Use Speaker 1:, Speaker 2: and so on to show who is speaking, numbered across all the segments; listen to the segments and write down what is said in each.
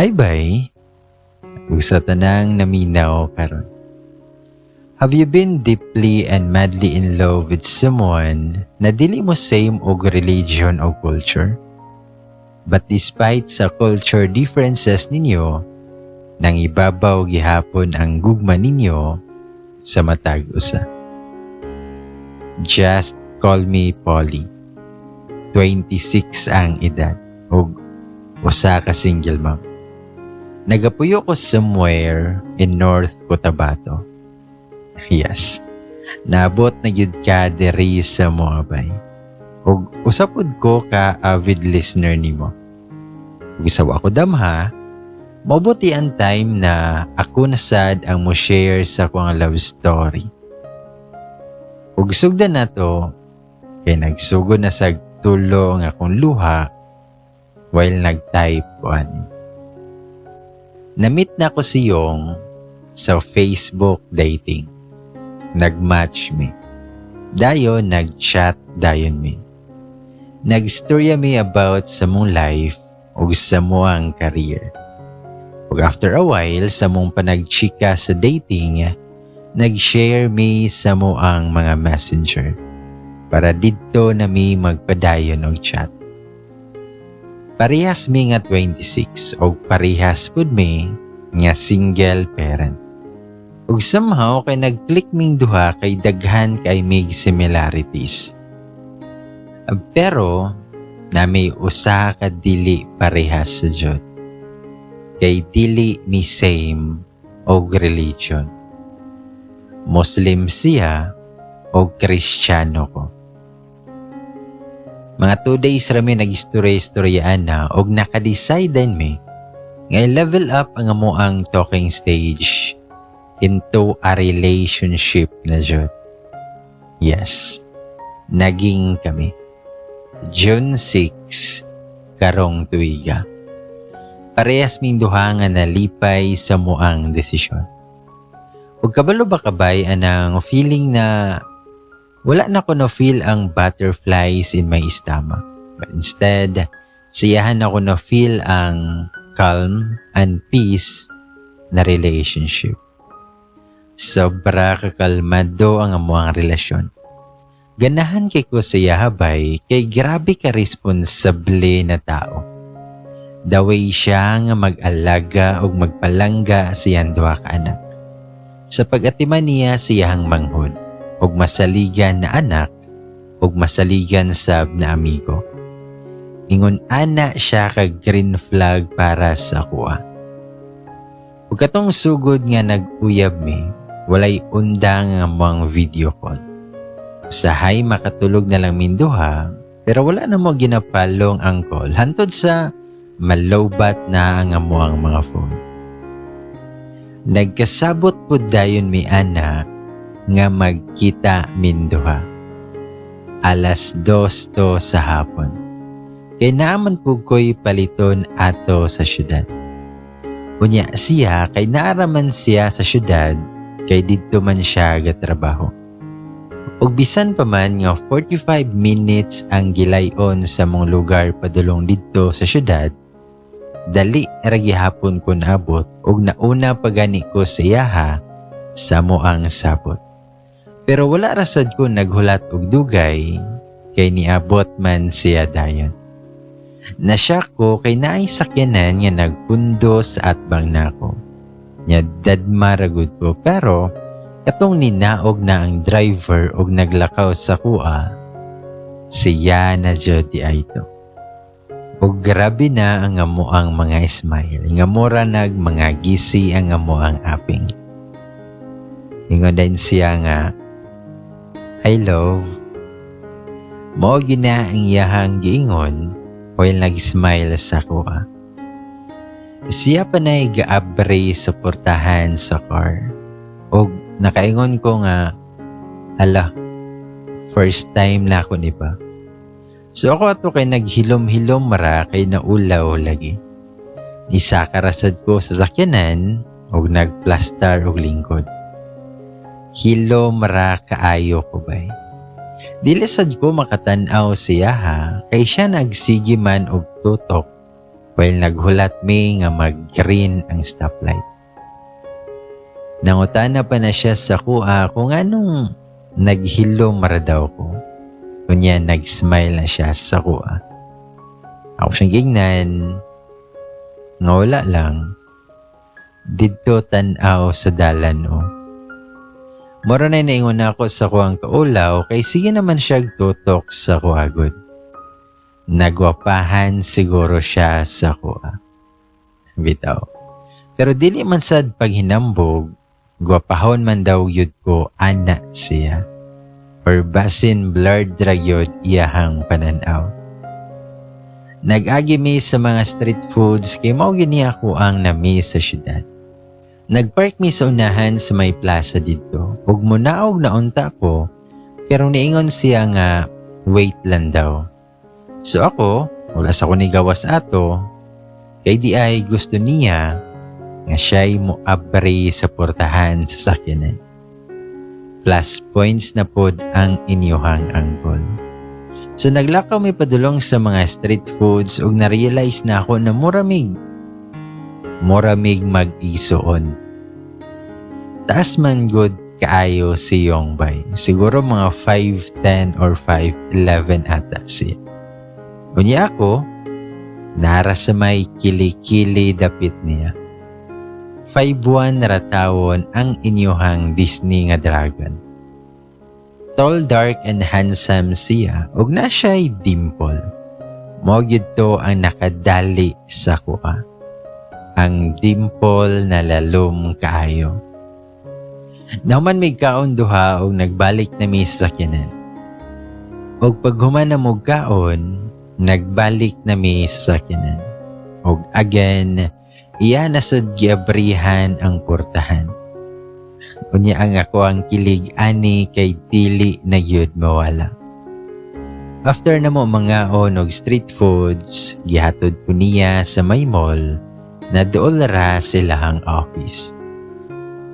Speaker 1: Hi, bay. Usa tanang naminaw karon. Have you been deeply and madly in love with someone na dili mo same og religion o culture? But despite sa culture differences ninyo, nang ibabaw gihapon ang gugma ninyo sa matag usa. Just call me Polly. 26 ang edad ug usa ka single mom. Nagapuyo ko somewhere in North Cotabato. Yes. Nabot na gid ka diri sa Moabay. Ug usapod ko ka avid listener nimo. Ug isawa ko damha, mabuti ang time na ako na sad ang mo share sa akong love story. Ug sugdan nato kay nagsugod na sa tulo ang akong luha while nag-type 1 na-meet na ko si Yong sa Facebook dating. Nag-match me. Dayon, nag-chat dayon mi. Nagstorya mi about sa mong life o sa mo ang career. Ug after a while, sa mong panagchika sa dating, nag-share mi sa mo ang mga messenger para dito na mi magpadayon og chat. Parehas mi nga 26 o parehas pud mi nga single parent. Ug somehow kay nag-click ming duha kay daghan kay mig similarities. Ah, Pero na may usa ka dili parehas sa Jud. Kay dili mi same og religion. Muslim siya o Kristiyano ko. Mga two days rami nag-istorya-istoryaan na og nakadecide din mi nga level up ang amo ang talking stage into a relationship na jud. Yes, naging kami. June 6, karong tuiga. Parehas ming duha nga nalipay sa muang desisyon. Ug kabalo ba kabay anang feeling na wala na ko na-feel ang butterflies in my stomach. But instead, siyahan ako na-feel ang calm and peace na relationship. Sobra kakalmado ang amuang relasyon. Ganahan kay ko siya habay kay grabe ka responsable na tao. The way siya nga mag-alaga o magpalangga siyang duha ka anak. Sa pag-atiman niya siyang manghod og masaligan na anak og masaligan sab na amigo. Ingon ana siya kag green flag para sa kuha. Ug katong sugod nga nag-uyab mi, walay undang nga mga video call. Usahay makatulog na lang minduha, pero wala na mo ginapalong ang call hantod sa malowbat na ang amuang mga phone. Nagkasabot po dayon mi ana nga magkita minduha. Alas dos to sa hapon. Kay naaman po ko'y paliton ato sa syudad. Unya siya kay naaraman siya sa syudad kay didto man siya gatrabaho. Ug bisan pa man nga 45 minutes ang gilayon sa mong lugar padulong didto sa syudad, dali ra gihapon ko naabot ug nauna pa gani ko sa iyaha sa moang sabot. Pero wala rasad ko naghulat og dugay kay niabot man siya dayon. Nasyak ko kay naay sakyanan nga nagpundo sa atbang nako. Nya dadma ra gud ko pero katong ninaog na ang driver og naglakaw sa kuha siya na jud di aito. O grabe na ang amo ang mga smile. Nga mura nag mga gisi ang amo aping. Ingon din siya nga, I love. Mo gina ang iyahang giingon while nag-smile sa kuha. Siya pa na gaabre sa portahan sa car. O nakaingon ko nga, ala, first time na ako ni ba? So ako ato kay naghilom-hilom mara kay naulaw lagi. Isa karasad ko sa sakyanan og nagplastar og lingkod. Hilo mara kaayo ko bay. Dili sad ko makatan-aw siya ha kay siya nagsigi man og tutok while naghulat mi nga mag-green ang stoplight. Nangutana pa na siya sa kuha kung anong naghilo mara daw ko. Kunya nag-smile na siya sa kuha. Ako siyang gignan, nga wala lang. Dito tanaw sa dalan o. Mora na inaingon ako sa kuwang kaulaw kay sige naman siya tutok sa kuhagod. Nagwapahan siguro siya sa kuha. Bitaw. Pero dili man sad paghinambog, gwapahon man daw yun ko ana siya. Or basin blurred ra yun iyahang pananaw. Nag-agi mi sa mga street foods kay mao gini ako ang nami sa syudad. Nagpark mi sa unahan sa may plaza dito. Ug munaog na unta ko pero niingon siya nga wait lang daw. So ako, wala sa ko ni gawas ato, kay di ay gusto niya nga siya'y mo abre sa portahan sa sakyanan. Plus points na pod ang inyohang angkol. So naglakaw may padulong sa mga street foods ug na-realize na ako na muramig. Muramig mag-isoon. Taas man good kaayo si Yongbay. Siguro mga 5'10 or 5'11 ata siya. Unya ako, nara sa may kili-kili dapit niya. 5'1 ratawon ang inyohang Disney nga dragon tall, dark, and handsome siya, ug na siya'y dimple. Mo to ang nakadali sa kuha. Ang dimple na lalom kaayo. Naman may kaon duha og nagbalik na mi sa sakyanan. Og paghuman na mo kaon, nagbalik na mi sa sakyanan. Og again, iya na sad giabrihan ang portahan Unya ang ako ang kilig ani kay dili na yun mawala. After na mo mga onog street foods, gihatod ko niya sa may mall na dool ra silahang office.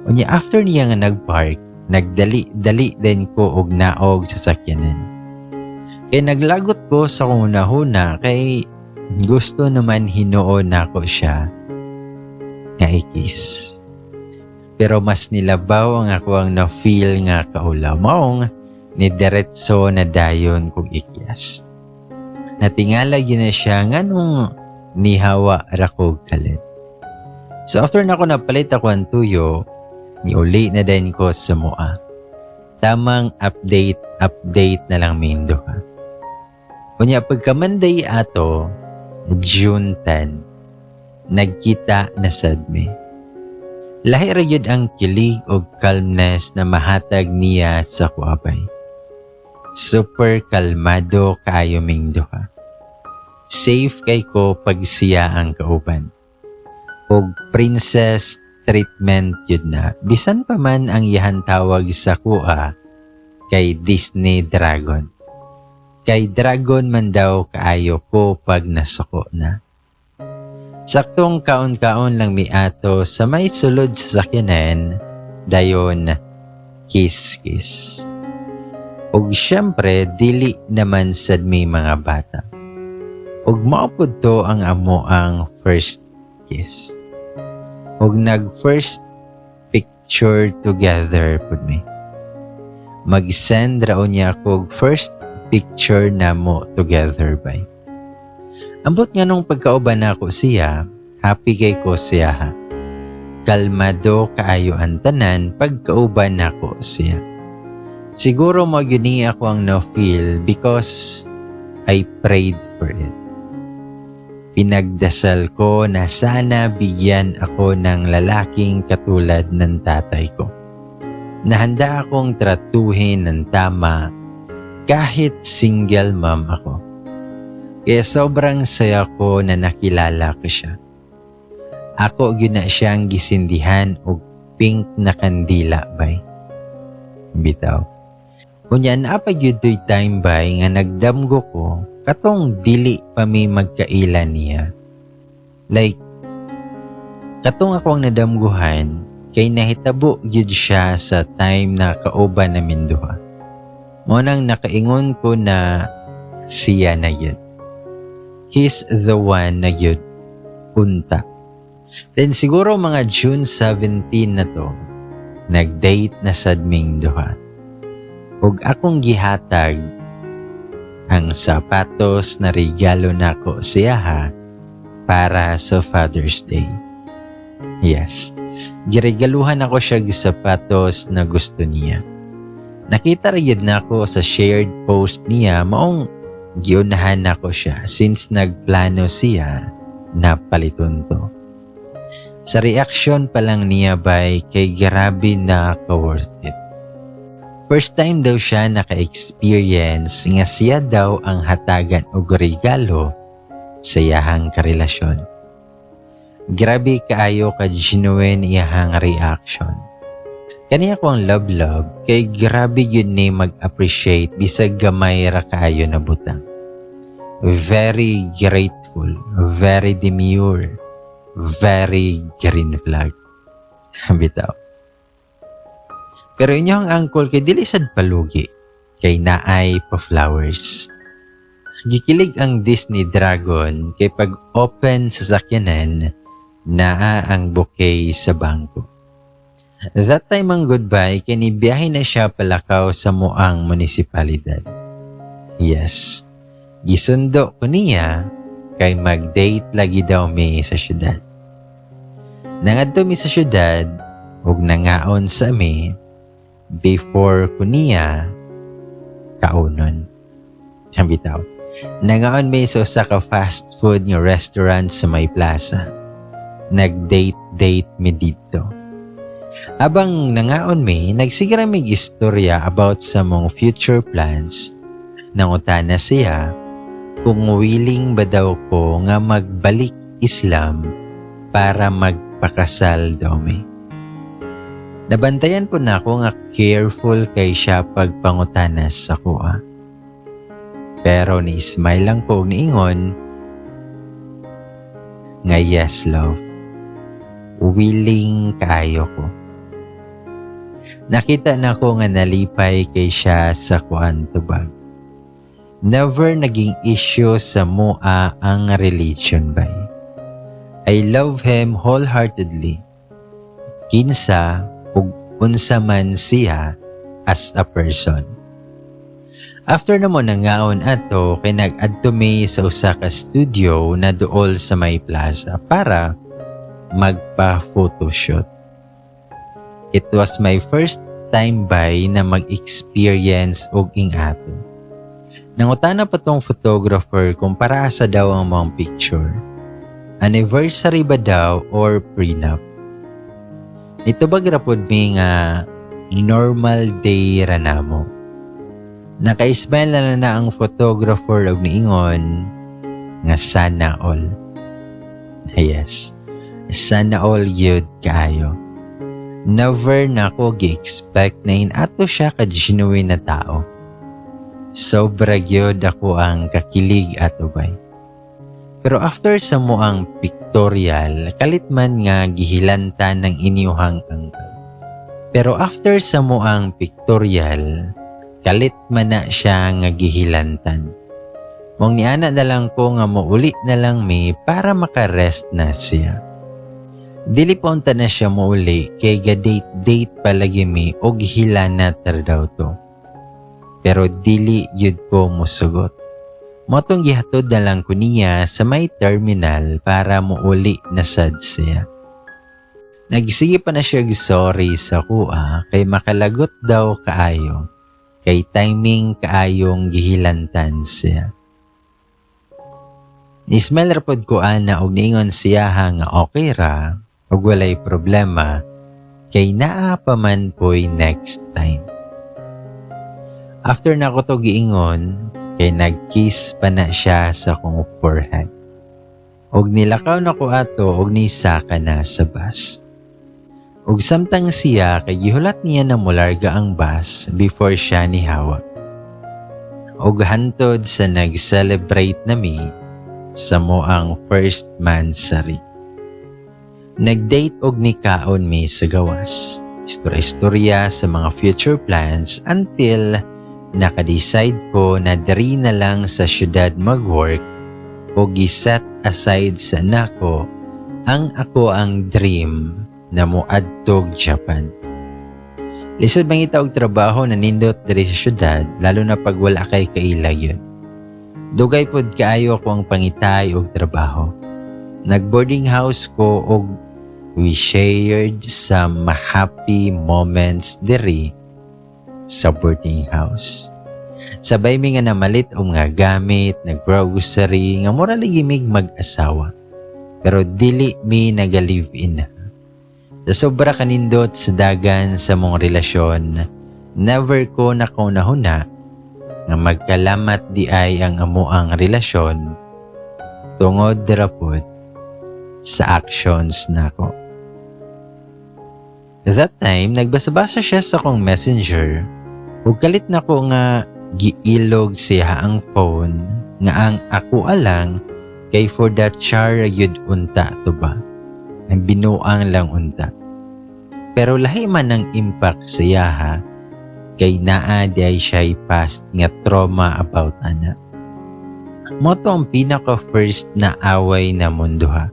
Speaker 1: Unya after niya nga nagpark, nagdali-dali din ko og naog sa sakyanan. Kay naglagot ko sa kuna-huna kay gusto naman hinuon nako siya nga ikis. Pero mas nilabaw ang ako ang na-feel nga kaulaw maong ni diretso na dayon kong ikyas. Natingala yun na siya nga nung nihawa rakog kalit. So after na ako napalit ako ang tuyo, niuli na din ko sa mua. Tamang update, update na lang mindo ha. Kunya pagkamanday ato, June 10, nagkita na sadme Lahi ra ang kilig o calmness na mahatag niya sa kuabay. Super kalmado kaayo ming duha. Safe kay ko pag siya ang kauban. Og princess treatment yun na. Bisan pa man ang iyan tawag sa kuha kay Disney Dragon. Kay Dragon man daw kaayo ko pag nasuko na. Saktong kaon-kaon lang mi ato sa may sulod sa sakyanan, dayon kiss-kiss. Ug syempre, dili naman sad may mga bata. Ug maupod to ang amo ang first kiss. Ug nag first picture together pud mi. Mag-send raon niya kog first picture na mo together by. Ambot nga nung pagkauban ako siya, happy kay ko siya ha. Kalmado kaayo ang tanan pagkauban ako siya. Siguro mo gini ako ang no-feel because I prayed for it. Pinagdasal ko na sana bigyan ako ng lalaking katulad ng tatay ko. Nahanda akong tratuhin ng tama kahit single mom ako. Kaya sobrang saya ko na nakilala ko siya. Ako gyud na siyang gisindihan og pink na kandila bay. Bitaw. Kunya naapa gyud toy time bay nga nagdamgo ko katong dili pa mi magkaila niya. Like katong ako ang nadamguhan kay nahitabo gyud siya sa time na kauban namin duha. Mo nang nakaingon ko na siya na yun. He's the one na yun unta. Then siguro mga June 17 na to, nag-date na sad ming duha. Ug akong gihatag ang sapatos na regalo nako siya ha para sa Father's Day. Yes, giregaluhan ako siya og sapatos na gusto niya. Nakita rin na ako sa shared post niya maong giunahan nako siya since nagplano siya na paliton to. Sa reaction pa lang niya bay kay grabe na ka-worth it. First time daw siya naka-experience nga siya daw ang hatagan o regalo sa iyahang karelasyon. Grabe kaayo ka genuine iyahang reaction. Kaniya ko ang love-love kay grabe yun ni mag-appreciate bisag gamay ra kaayo na butang. Very grateful, very demure, very green flag. Bitaw. Pero inyong uncle kay dili sad palugi kay naay pa flowers. Gikilig ang Disney Dragon kay pag open sa sakyanan naa ang bouquet sa bangko. That time ang goodbye kay nibiyahe na siya palakaw sa muang munisipalidad. Yes, gisundo ko niya kay mag-date lagi daw mi sa syudad. Nangadto mi sa syudad ug nangaon sa mi before ko niya kaunon. Siyang bitaw. Nangaon may sa usa ka fast food nga restaurant sa may plaza. Nag-date-date mi dito. Abang nangaon mi, nagsigara mi istorya about sa mong future plans. Nangutana siya kung willing ba daw ko nga magbalik Islam para magpakasal daw mi. Nabantayan po na ako nga careful kay siya pagpangutanas sa kuha. Pero ni smile lang ko niingon nga yes love. Willing kaayo ko. Nakita na ko nga nalipay kay siya sa kuan tubag. Never naging issue sa mua ang religion bay. I love him wholeheartedly. Kinsa unsa man siya as a person. After na mo nangaon ato kay nag-adto mi sa usa ka studio na duol sa may plaza para magpa-photoshoot. It was my first time by na mag-experience og ing ato. Nangutana pa tong photographer kung para sa daw ang mga picture. Anniversary ba daw or prenup? Ito ba grapod mi nga normal day ra namo? Naka-smile na na ang photographer og niingon nga sana all. Yes, sana all yun kaayo. Never na ako gi-expect na inato siya ka genuine na tao. Sobra gyud ako ang kakilig at ubay. Pero after sa mo ang pictorial, kalit man nga gihilanta ng inyuhang angkal. Pero after sa mo ang pictorial, kalit man na siya nga gihilantan. Mong niana na lang ko nga muuli na lang mi para makarest na siya. Dili pa unta na siya muuli kay ga-date-date palagi mi o gihilana tar daw to. Pero dili yud ko musugot. Motong gihatod na lang ko niya sa may terminal para muuli na sad siya. Nagsige pa na siya sorry sa kuha kay makalagot daw kaayo kay timing kaayong gihilantan siya. Nismel rapod ko ana og niingon siya nga okay ra ug walay problema kay naa pa man po'y next time. After na ko to giingon, kay nagkiss pa na siya sa kong forehead. Og nilakaw na ko ato og nisaka na sa bus. Ug samtang siya kay gihulat niya na mularga ang bus before siya ni hawak. Og hantod sa nag-celebrate na mi sa mo ang first mansari. Nag-date og ni kaon mi sa gawas. Istorya-istorya sa mga future plans until nakadecide ko na diri na lang sa syudad mag-work o giset aside sa nako ang ako ang dream na moadtog Japan. Lisod mangita og trabaho na nindot diri sa syudad lalo na pag wala kay kailag yun. Dugay pod kaayo ako ang pangitay og trabaho. Nag-boarding house ko og we shared some happy moments diri sa boarding house. Sabay mi nga namalit og mga gamit, nag-grocery, nga mura ligimig mag-asawa. Pero dili mi naga-live-in na. Sa sobra kanindot sa dagan sa mong relasyon, never ko nakaunahuna nga magkalamat di ay ang amuang relasyon tungod dirapod sa actions nako. That time, nagbasa-basa siya sa kong messenger ug kalit na ko nga giilog siya ang phone nga ang ako alang kay for that char yun unta to ba? Ang binuang lang unta. Pero lahi man ang impact siya ha? Kay naa di siya past nga trauma about ana. Mo to ang pinaka first na away na mundo ha?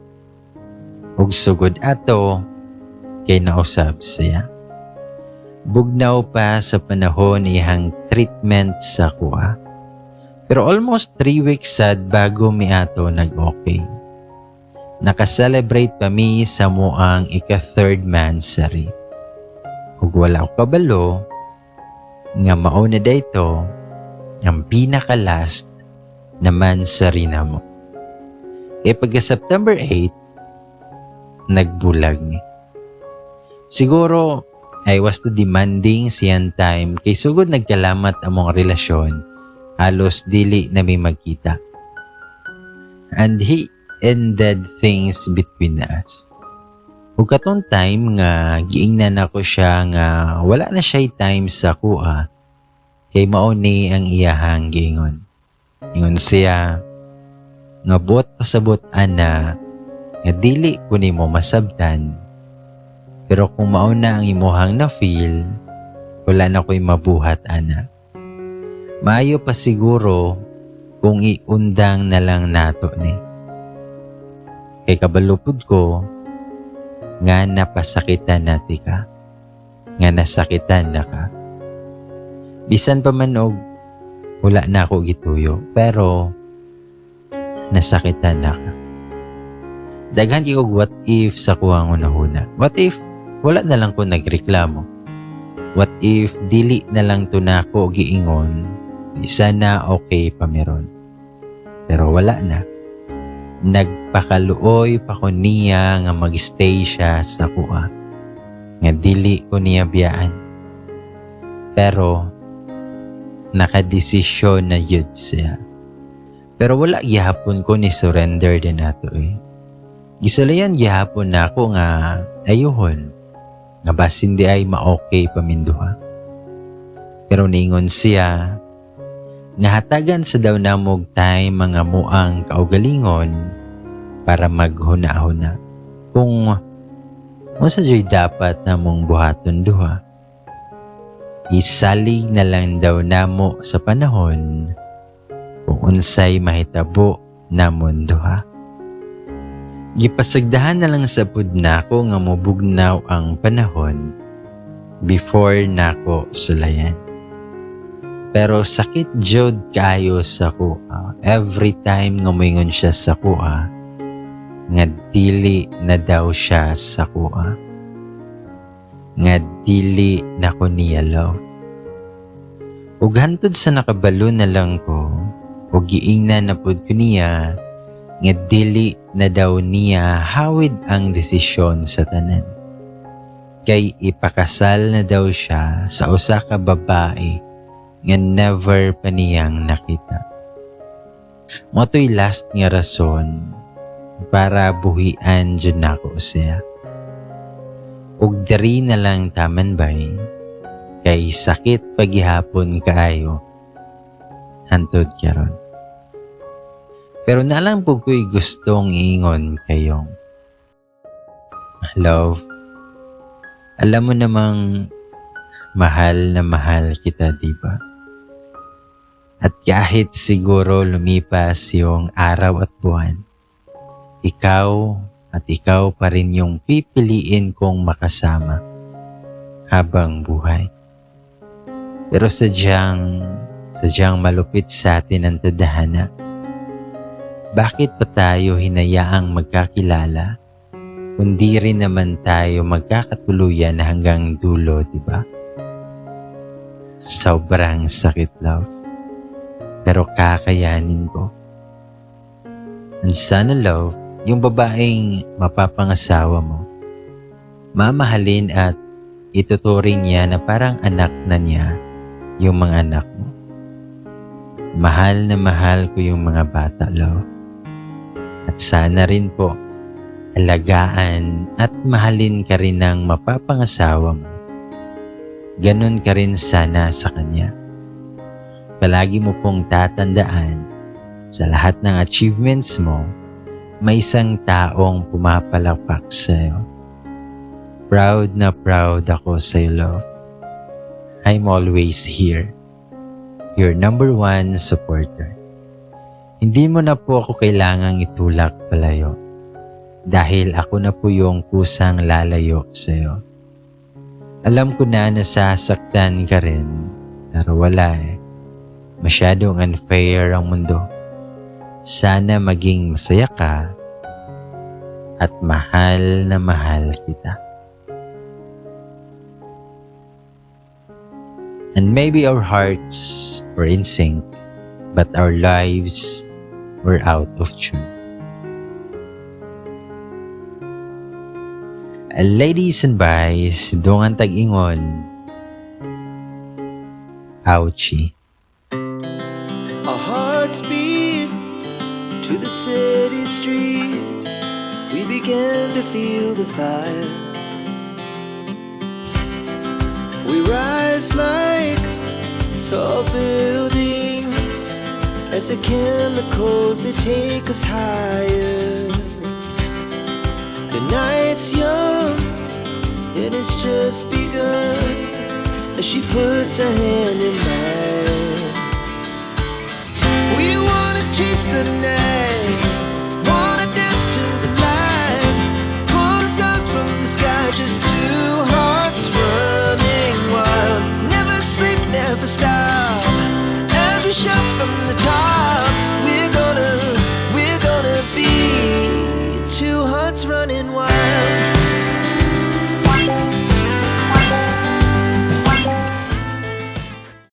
Speaker 1: Ug sugod ato kay nausab siya bugnaw pa sa panahon ihang treatment sa kuha. Pero almost 3 weeks sad bago mi ato nag-okay. Nakaselebrate pa mi sa muang ika-third mansary. Ug wala ko kabalo, nga mauna dayto ang pinaka-last na mansary na mo. Kaya pagka September 8, nagbulag ni. Siguro I was too demanding siyan time kay sugod nagkalamat among relasyon halos dili na may magkita. And he ended things between us. Ug katong time nga giingnan ako siya nga wala na siya time sa kuha kay mao ni ang iyahang giingon. Ingon siya nga buot pasabot ana nga dili ko nimo masabtan pero kung mauna ang imuhang na feel, wala na ko'y mabuhat, ana. Maayo pa siguro kung iundang na lang nato ni. Kay kabalupod ko, nga napasakitan nati ka. Nga nasakitan na ka. Bisan pa man og wala na ako gituyo, pero nasakitan na ka. Daghan kay what if sa kuwang unahuna. What if wala na lang ko nagreklamo. What if dili na lang to na ako giingon, isa na okay pa meron. Pero wala na. Nagpakaluoy pa ko niya nga magstay siya sa kuha. Nga dili ko niya biyaan. Pero nakadesisyon na yun siya. Pero wala gihapon ko ni surrender din ato eh. Gisalayan gihapon na ako nga ayuhon nga basin di ay ma-okay paminduha. Pero ningon siya, nga hatagan sa daw namog tay mga muang kaugalingon para maghuna-huna. Kung mo sa joy dapat namong buhaton duha. Isalig na lang daw namo sa panahon kung unsay mahitabo namon duha. Gipasagdahan na lang sa pud nako nga mobugnaw ang panahon before nako sulayan. Pero sakit jud kayo sa kuha. Every time nga moingon siya sa kuha, nga dili na daw siya sa kuha. Nga dili na ko niya love. Ug hantod sa nakabalo na lang ko, ug giingnan na pud ko niya nga dili na daw niya hawid ang desisyon sa tanan. Kay ipakasal na daw siya sa usa ka babae nga never pa niyang nakita. Moto'y last nga rason para buhian dyan nako siya. Ug na lang taman bay kay sakit paghihapon kaayo hantod karon. Pero nalang po ko'y gustong ingon kayong. Love, alam mo namang mahal na mahal kita, di ba? At kahit siguro lumipas yung araw at buwan, ikaw at ikaw pa rin yung pipiliin kong makasama habang buhay. Pero sadyang, sadyang malupit sa atin ang tadhana. Bakit pa tayo hinayaang magkakilala? Kundi rin naman tayo magkakatuluyan hanggang dulo, di ba? Sobrang sakit, love. Pero kakayanin ko. And sana, love, yung babaeng mapapangasawa mo, mamahalin at ituturing niya na parang anak na niya yung mga anak mo. Mahal na mahal ko yung mga bata, love. At sana rin po, alagaan at mahalin ka rin ng mapapangasawa mo. Ganon ka rin sana sa kanya. Palagi mo pong tatandaan sa lahat ng achievements mo, may isang taong pumapalakpak sa'yo. Proud na proud ako sa'yo, love. I'm always here. Your number one supporter. Hindi mo na po ako kailangang itulak palayo dahil ako na po yung kusang lalayo sa'yo. Alam ko na nasasaktan ka rin, pero wala eh. Masyadong unfair ang mundo. Sana maging masaya ka at mahal na mahal kita. And maybe our hearts were in sync, but our lives were out of tune. Uh, ladies and boys, dungan tag-ingon. Ouchie.
Speaker 2: Our hearts beat to the city streets. We began to feel the fire. We rise like tall buildings as the chemicals they take us higher. The night's young and it's just begun as she puts her hand in mine. We wanna chase the night, wanna dance to the light, pull the stars from the sky, just two hearts running wild. Never sleep, never stop shot from the top.